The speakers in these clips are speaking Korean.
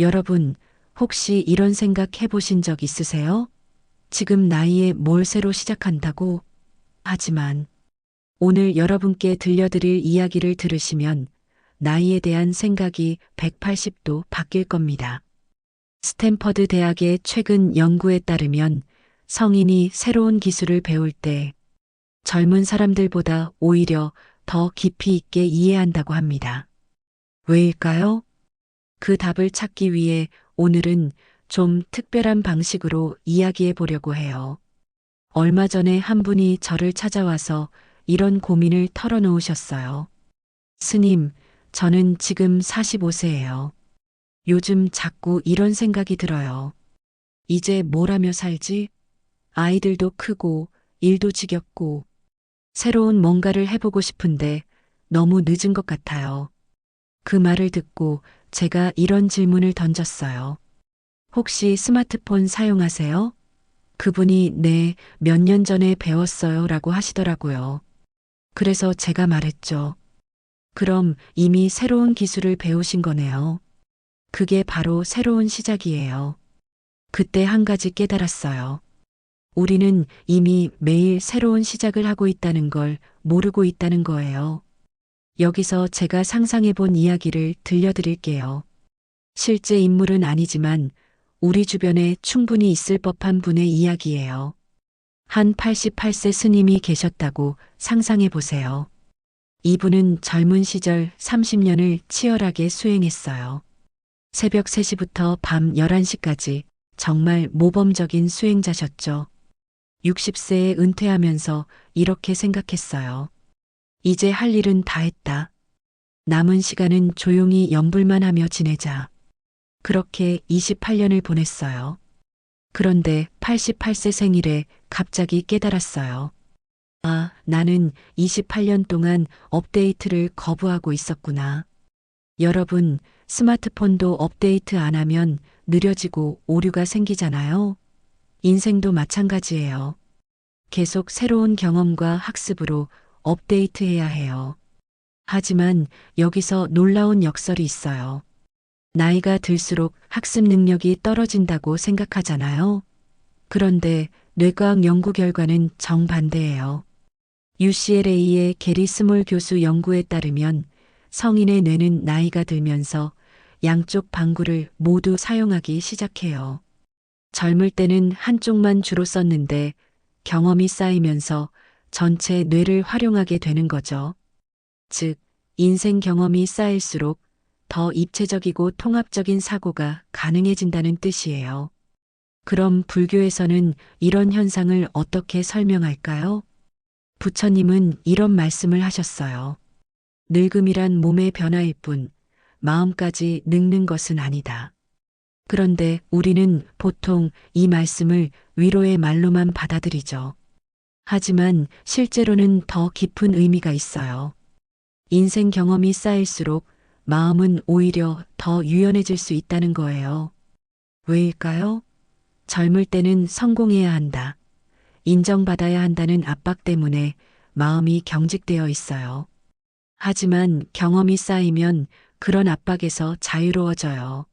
여러분, 혹시 이런 생각 해보신 적 있으세요? 지금 나이에 뭘 새로 시작한다고? 하지만 오늘 여러분께 들려드릴 이야기를 들으시면 나이에 대한 생각이 180도 바뀔 겁니다. 스탠퍼드 대학의 최근 연구에 따르면 성인이 새로운 기술을 배울 때 젊은 사람들보다 오히려 더 깊이 있게 이해한다고 합니다. 왜일까요? 그 답을 찾기 위해 오늘은 좀 특별한 방식으로 이야기해 보려고 해요. 얼마 전에 한 분이 저를 찾아와서 이런 고민을 털어놓으셨어요. 스님, 저는 지금 45세예요. 요즘 자꾸 이런 생각이 들어요. 이제 뭘 하며 살지? 아이들도 크고, 일도 지겹고, 새로운 뭔가를 해보고 싶은데 너무 늦은 것 같아요. 그 말을 듣고 제가 이런 질문을 던졌어요. 혹시 스마트폰 사용하세요? 그분이 네, 몇 년 전에 배웠어요 라고 하시더라고요. 그래서 제가 말했죠. 그럼 이미 새로운 기술을 배우신 거네요. 그게 바로 새로운 시작이에요. 그때 한 가지 깨달았어요. 우리는 이미 매일 새로운 시작을 하고 있다는 걸 모르고 있다는 거예요. 여기서 제가 상상해 본 이야기를 들려드릴게요. 실제 인물은 아니지만 우리 주변에 충분히 있을 법한 분의 이야기예요. 한 88세 스님이 계셨다고 상상해 보세요. 이분은 젊은 시절 30년을 치열하게 수행했어요. 새벽 3시부터 밤 11시까지 정말 모범적인 수행자셨죠. 60세에 은퇴하면서 이렇게 생각했어요. 이제 할 일은 다 했다. 남은 시간은 조용히 연불만 하며 지내자. 그렇게 28년을 보냈어요. 그런데 88세 생일에 갑자기 깨달았어요. 아, 나는 28년 동안 업데이트를 거부하고 있었구나. 여러분, 스마트폰도 업데이트 안 하면 느려지고 오류가 생기잖아요. 인생도 마찬가지예요. 계속 새로운 경험과 학습으로 업데이트해야 해요. 하지만 여기서 놀라운 역설이 있어요. 나이가 들수록 학습 능력이 떨어진다고 생각하잖아요. 그런데 뇌과학 연구 결과는 정반대예요. UCLA의 게리 스몰 교수 연구에 따르면 성인의 뇌는 나이가 들면서 양쪽 방구를 모두 사용하기 시작해요. 젊을 때는 한쪽만 주로 썼는데 경험이 쌓이면서 전체 뇌를 활용하게 되는 거죠. 즉, 인생 경험이 쌓일수록 더 입체적이고 통합적인 사고가 가능해진다는 뜻이에요. 그럼 불교에서는 이런 현상을 어떻게 설명할까요? 부처님은 이런 말씀을 하셨어요. 늙음이란 몸의 변화일 뿐 마음까지 늙는 것은 아니다. 그런데 우리는 보통 이 말씀을 위로의 말로만 받아들이죠. 하지만 실제로는 더 깊은 의미가 있어요. 인생 경험이 쌓일수록 마음은 오히려 더 유연해질 수 있다는 거예요. 왜일까요? 젊을 때는 성공해야 한다. 인정받아야 한다는 압박 때문에 마음이 경직되어 있어요. 하지만 경험이 쌓이면 그런 압박에서 자유로워져요.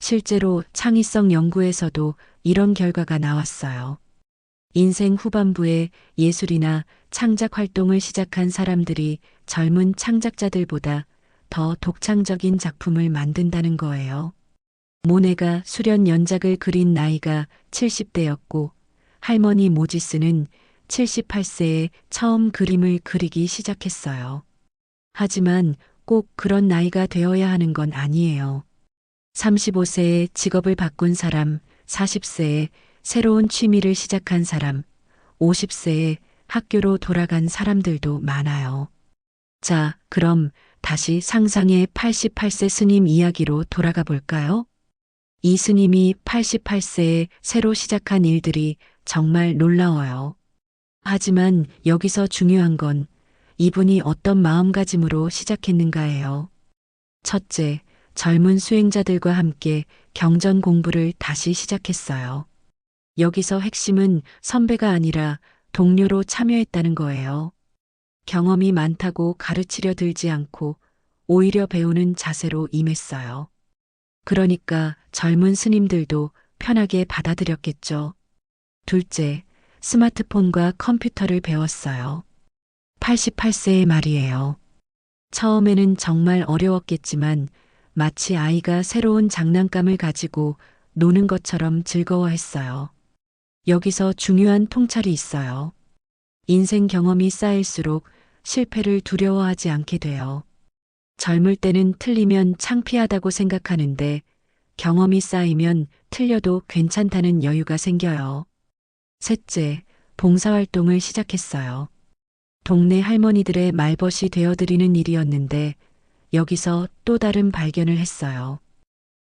실제로 창의성 연구에서도 이런 결과가 나왔어요. 인생 후반부에 예술이나 창작 활동을 시작한 사람들이 젊은 창작자들보다 더 독창적인 작품을 만든다는 거예요. 모네가 수련 연작을 그린 나이가 70대였고 할머니 모지스는 78세에 처음 그림을 그리기 시작했어요. 하지만 꼭 그런 나이가 되어야 하는 건 아니에요. 35세에 직업을 바꾼 사람, 40세에 새로운 취미를 시작한 사람, 50세에 학교로 돌아간 사람들도 많아요. 자, 그럼 다시 상상의 88세 스님 이야기로 돌아가 볼까요? 이 스님이 88세에 새로 시작한 일들이 정말 놀라워요. 하지만 여기서 중요한 건 이분이 어떤 마음가짐으로 시작했는가예요. 첫째, 젊은 수행자들과 함께 경전 공부를 다시 시작했어요. 여기서 핵심은 선배가 아니라 동료로 참여했다는 거예요. 경험이 많다고 가르치려 들지 않고 오히려 배우는 자세로 임했어요. 그러니까 젊은 스님들도 편하게 받아들였겠죠. 둘째, 스마트폰과 컴퓨터를 배웠어요. 88세의 말이에요. 처음에는 정말 어려웠겠지만 마치 아이가 새로운 장난감을 가지고 노는 것처럼 즐거워했어요. 여기서 중요한 통찰이 있어요. 인생 경험이 쌓일수록 실패를 두려워하지 않게 돼요. 젊을 때는 틀리면 창피하다고 생각하는데 경험이 쌓이면 틀려도 괜찮다는 여유가 생겨요. 셋째, 봉사활동을 시작했어요. 동네 할머니들의 말벗이 되어드리는 일이었는데 여기서 또 다른 발견을 했어요.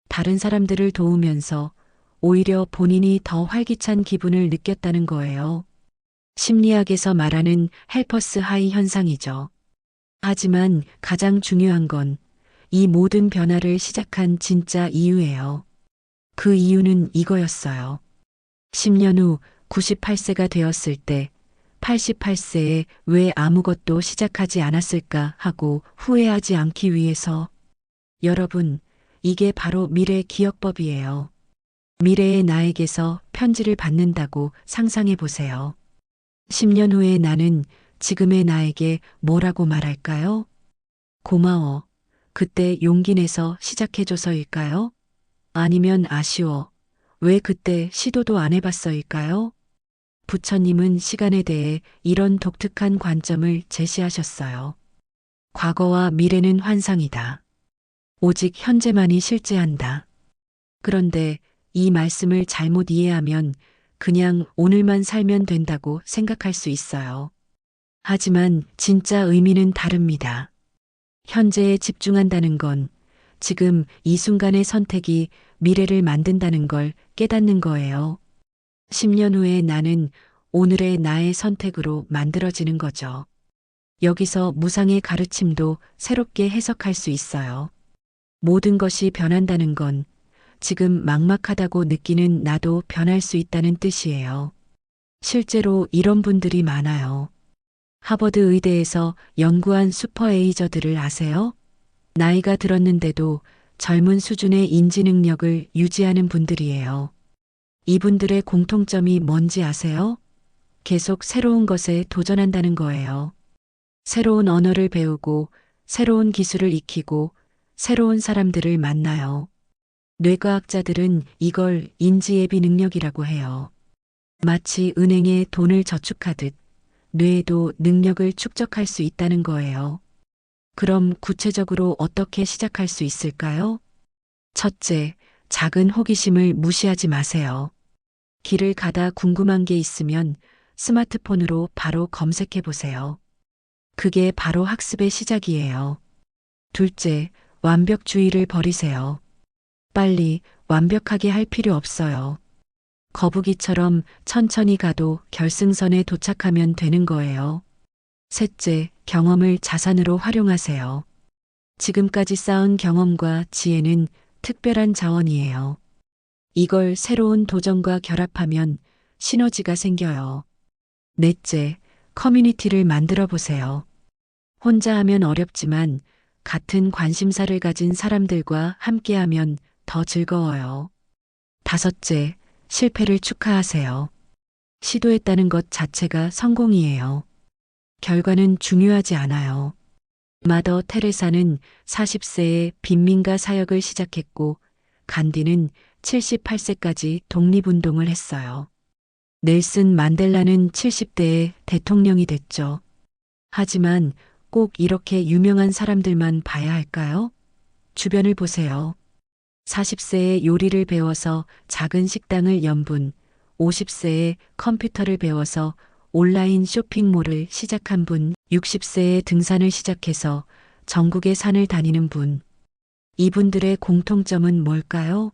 다른 사람들을 도우면서 오히려 본인이 더 활기찬 기분을 느꼈다는 거예요. 심리학에서 말하는 헬퍼스 하이 현상이죠. 하지만 가장 중요한 건 이 모든 변화를 시작한 진짜 이유예요. 그 이유는 이거였어요. 10년 후 98세가 되었을 때 88세에 왜 아무것도 시작하지 않았을까 하고 후회하지 않기 위해서 여러분, 이게 바로 미래 기억법이에요. 미래의 나에게서 편지를 받는다고 상상해 보세요. 10년 후에 나는 지금의 나에게 뭐라고 말할까요? 고마워. 그때 용기 내서 시작해줘서일까요? 아니면 아쉬워. 왜 그때 시도도 안 해봤어일까요? 부처님은 시간에 대해 이런 독특한 관점을 제시하셨어요. 과거와 미래는 환상이다. 오직 현재만이 실제한다. 그런데 이 말씀을 잘못 이해하면 그냥 오늘만 살면 된다고 생각할 수 있어요. 하지만 진짜 의미는 다릅니다. 현재에 집중한다는 건 지금 이 순간의 선택이 미래를 만든다는 걸 깨닫는 거예요. 10년 후에 나는 오늘의 나의 선택으로 만들어지는 거죠. 여기서 무상의 가르침도 새롭게 해석할 수 있어요. 모든 것이 변한다는 건 지금 막막하다고 느끼는 나도 변할 수 있다는 뜻이에요. 실제로 이런 분들이 많아요. 하버드 의대에서 연구한 슈퍼 에이저들을 아세요? 나이가 들었는데도 젊은 수준의 인지 능력을 유지하는 분들이에요. 이분들의 공통점이 뭔지 아세요? 계속 새로운 것에 도전한다는 거예요. 새로운 언어를 배우고, 새로운 기술을 익히고, 새로운 사람들을 만나요. 뇌과학자들은 이걸 인지예비 능력이라고 해요. 마치 은행에 돈을 저축하듯 뇌에도 능력을 축적할 수 있다는 거예요. 그럼 구체적으로 어떻게 시작할 수 있을까요? 첫째, 작은 호기심을 무시하지 마세요. 길을 가다 궁금한 게 있으면 스마트폰으로 바로 검색해 보세요. 그게 바로 학습의 시작이에요. 둘째, 완벽주의를 버리세요. 빨리 완벽하게 할 필요 없어요. 거북이처럼 천천히 가도 결승선에 도착하면 되는 거예요. 셋째, 경험을 자산으로 활용하세요. 지금까지 쌓은 경험과 지혜는 특별한 자원이에요. 이걸 새로운 도전과 결합하면 시너지가 생겨요. 넷째, 커뮤니티를 만들어 보세요. 혼자 하면 어렵지만 같은 관심사를 가진 사람들과 함께하면 더 즐거워요. 다섯째, 실패를 축하하세요. 시도했다는 것 자체가 성공이에요. 결과는 중요하지 않아요. 마더 테레사는 40세에 빈민가 사역을 시작했고, 간디는 78세까지 독립운동을 했어요. 넬슨 만델라는 70대에 대통령이 됐죠. 하지만 꼭 이렇게 유명한 사람들만 봐야 할까요? 주변을 보세요. 40세에 요리를 배워서 작은 식당을 연분, 50세에 컴퓨터를 배워서 온라인 쇼핑몰을 시작한 분, 60세에 등산을 시작해서 전국의 산을 다니는 분. 이분들의 공통점은 뭘까요?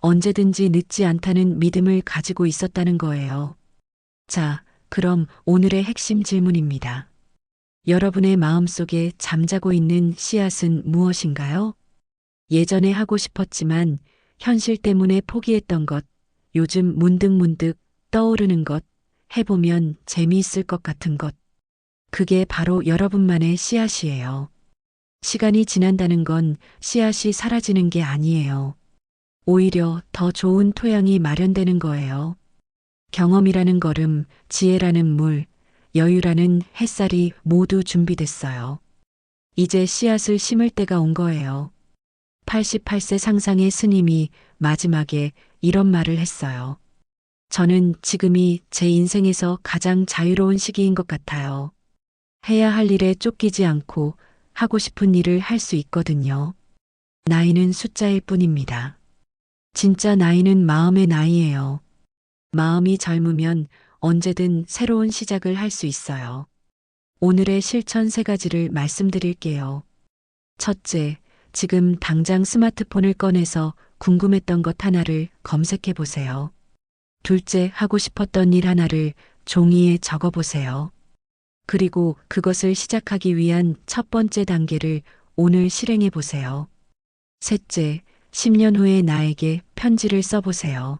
언제든지 늦지 않다는 믿음을 가지고 있었다는 거예요. 자, 그럼 오늘의 핵심 질문입니다. 여러분의 마음속에 잠자고 있는 씨앗은 무엇인가요? 예전에 하고 싶었지만 현실 때문에 포기했던 것, 요즘 문득문득 떠오르는 것, 해보면 재미있을 것 같은 것. 그게 바로 여러분만의 씨앗이에요. 시간이 지난다는 건 씨앗이 사라지는 게 아니에요. 오히려 더 좋은 토양이 마련되는 거예요. 경험이라는 걸음, 지혜라는 물, 여유라는 햇살이 모두 준비됐어요. 이제 씨앗을 심을 때가 온 거예요. 88세 상상의 스님이 마지막에 이런 말을 했어요. 저는 지금이 제 인생에서 가장 자유로운 시기인 것 같아요. 해야 할 일에 쫓기지 않고 하고 싶은 일을 할 수 있거든요. 나이는 숫자일 뿐입니다. 진짜 나이는 마음의 나이예요. 마음이 젊으면 언제든 새로운 시작을 할 수 있어요. 오늘의 실천 세 가지를 말씀드릴게요. 첫째, 지금 당장 스마트폰을 꺼내서 궁금했던 것 하나를 검색해 보세요. 둘째, 하고 싶었던 일 하나를 종이에 적어 보세요. 그리고 그것을 시작하기 위한 첫 번째 단계를 오늘 실행해 보세요. 셋째, 10년 후에 나에게 편지를 써 보세요.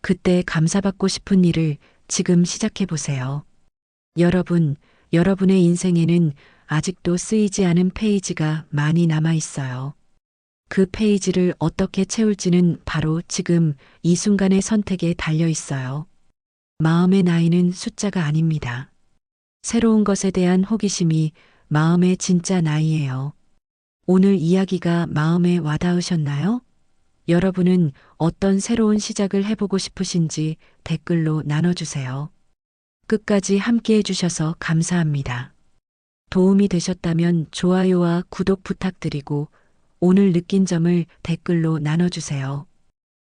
그때 감사받고 싶은 일을 지금 시작해 보세요. 여러분, 여러분의 인생에는 아직도 쓰이지 않은 페이지가 많이 남아 있어요. 그 페이지를 어떻게 채울지는 바로 지금 이 순간의 선택에 달려 있어요. 마음의 나이는 숫자가 아닙니다. 새로운 것에 대한 호기심이 마음의 진짜 나이예요. 오늘 이야기가 마음에 와닿으셨나요? 여러분은 어떤 새로운 시작을 해보고 싶으신지 댓글로 나눠주세요. 끝까지 함께 해주셔서 감사합니다. 도움이 되셨다면 좋아요와 구독 부탁드리고 오늘 느낀 점을 댓글로 나눠주세요.